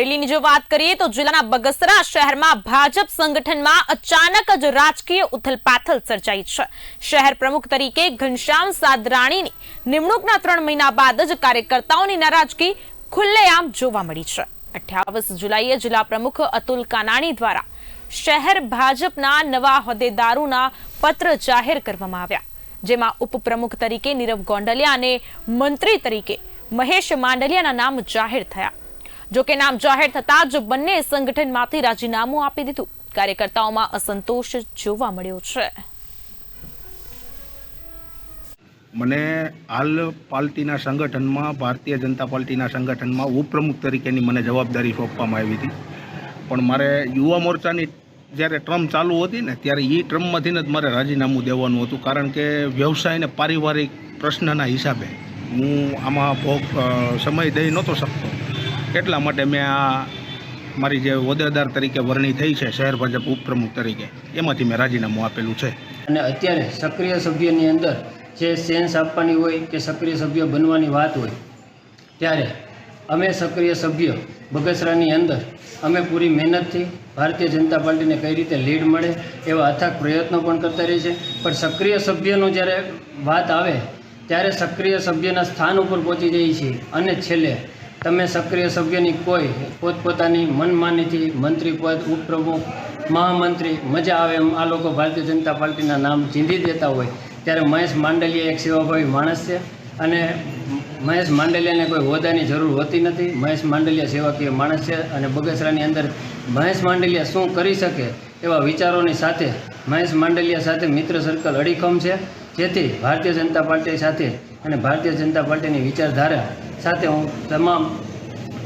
રેલીની જો વાત કરીએ તો જિલ્લાના બગસરા શહેરમાં ભાજપ સંગઠનમાં અચાનક જ રાજકીય ઉથલપાથલ સર્જાઈ છે. શહેર પ્રમુખ તરીકે ઘનશ્યામ સાદરાણીની નિમણૂકના ત્રણ મહિના બાદ જ કાર્યકર્તાઓની નારાજગી ખુલ્લેઆમ જોવા મળી છે. અઠ્યાવીસ જુલાઈએ જિલ્લા પ્રમુખ અતુલ કાનાણી દ્વારા શહેર ભાજપના નવા હોદ્દેદારોના પત્ર જાહેર કરવામાં આવ્યા. જેમાં ઉપપ્રમુખ તરીકે નીરવ ગોંડલિયા અને મંત્રી તરીકે મહેશ માંડલિયાના નામ જાહેર થયા. જો કે નામ જાહેર થતા જ બંને સંગઠનમાંથી રાજીનામું આપી દીધું. કાર્યકર્તાઓમાં અસંતોષ જોવા મળ્યો છે. મને હાલ પાર્ટીના સંગઠનમાં, ભારતીય જનતા પાર્ટીના સંગઠનમાં ઉપપ્રમુખ તરીકેની મને જવાબદારી સોંપવામાં આવી હતી. પણ મારે યુવા મોરચાની જ્યારે ટ્રમ ચાલુ હતી ને, ત્યારે એ ટ્રમમાંથીને જ મારે રાજીનામું દેવાનું હતું. કારણ કે વ્યવસાય અને પારિવારિક પ્રશ્નના હિસાબે હું આમાં ભોગ સમય દઈ નહોતો શકતો. એટલા માટે મેં આ મારી જે હોદ્દેદાર તરીકે વરણી થઈ છે, શહેર ભાજપ ઉપપ્રમુખ તરીકે, એમાંથી મેં રાજીનામું આપેલું છે. અને અત્યારે સક્રિય સભ્યની અંદર જે સેન્સ આપવાની હોય કે સક્રિય સભ્ય બનવાની વાત હોય, ત્યારે અમે સક્રિય સભ્ય બગસરાની અંદર અમે પૂરી મહેનતથી ભારતીય જનતા પાર્ટીને કઈ રીતે લીડ મળે એવા અથાગ પ્રયત્નો પણ કરતા રહીએ છીએ. પણ સક્રિય સભ્યનો જ્યારે વાત આવે, ત્યારે સક્રિય સભ્યના સ્થાન ઉપર પહોંચી જઈએ છીએ. અને છેલ્લે તમે સક્રિય સભ્યની કોઈ પોતપોતાની મનમાનીથી મંત્રી પદ, ઉપપ્રમુખ, મહામંત્રી, મજા આવે એમ આ લોકો ભારતીય જનતા પાર્ટીના નામ ચીંધી દેતા હોય, ત્યારે મહેશ માંડલિયા એક સેવાભાવી માણસ છે અને મહેશ માંડલિયાને કોઈ હોદાની જરૂર હોતી નથી. મહેશ માંડલિયા સેવાકીય માણસ છે અને બગસરાની અંદર મહેશ માંડલિયા શું કરી શકે એવા વિચારોની સાથે મહેશ માંડલિયા સાથે મિત્ર સર્કલ અડીખમ છે. જેથી ભારતીય જનતા પાર્ટી સાથે અને ભારતીય જનતા પાર્ટીની વિચારધારા સાથે હું તમામ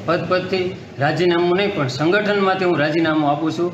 પદ પદથી રાજીનામું નહીં પણ સંગઠનમાંથી હું રાજીનામું આપું છું.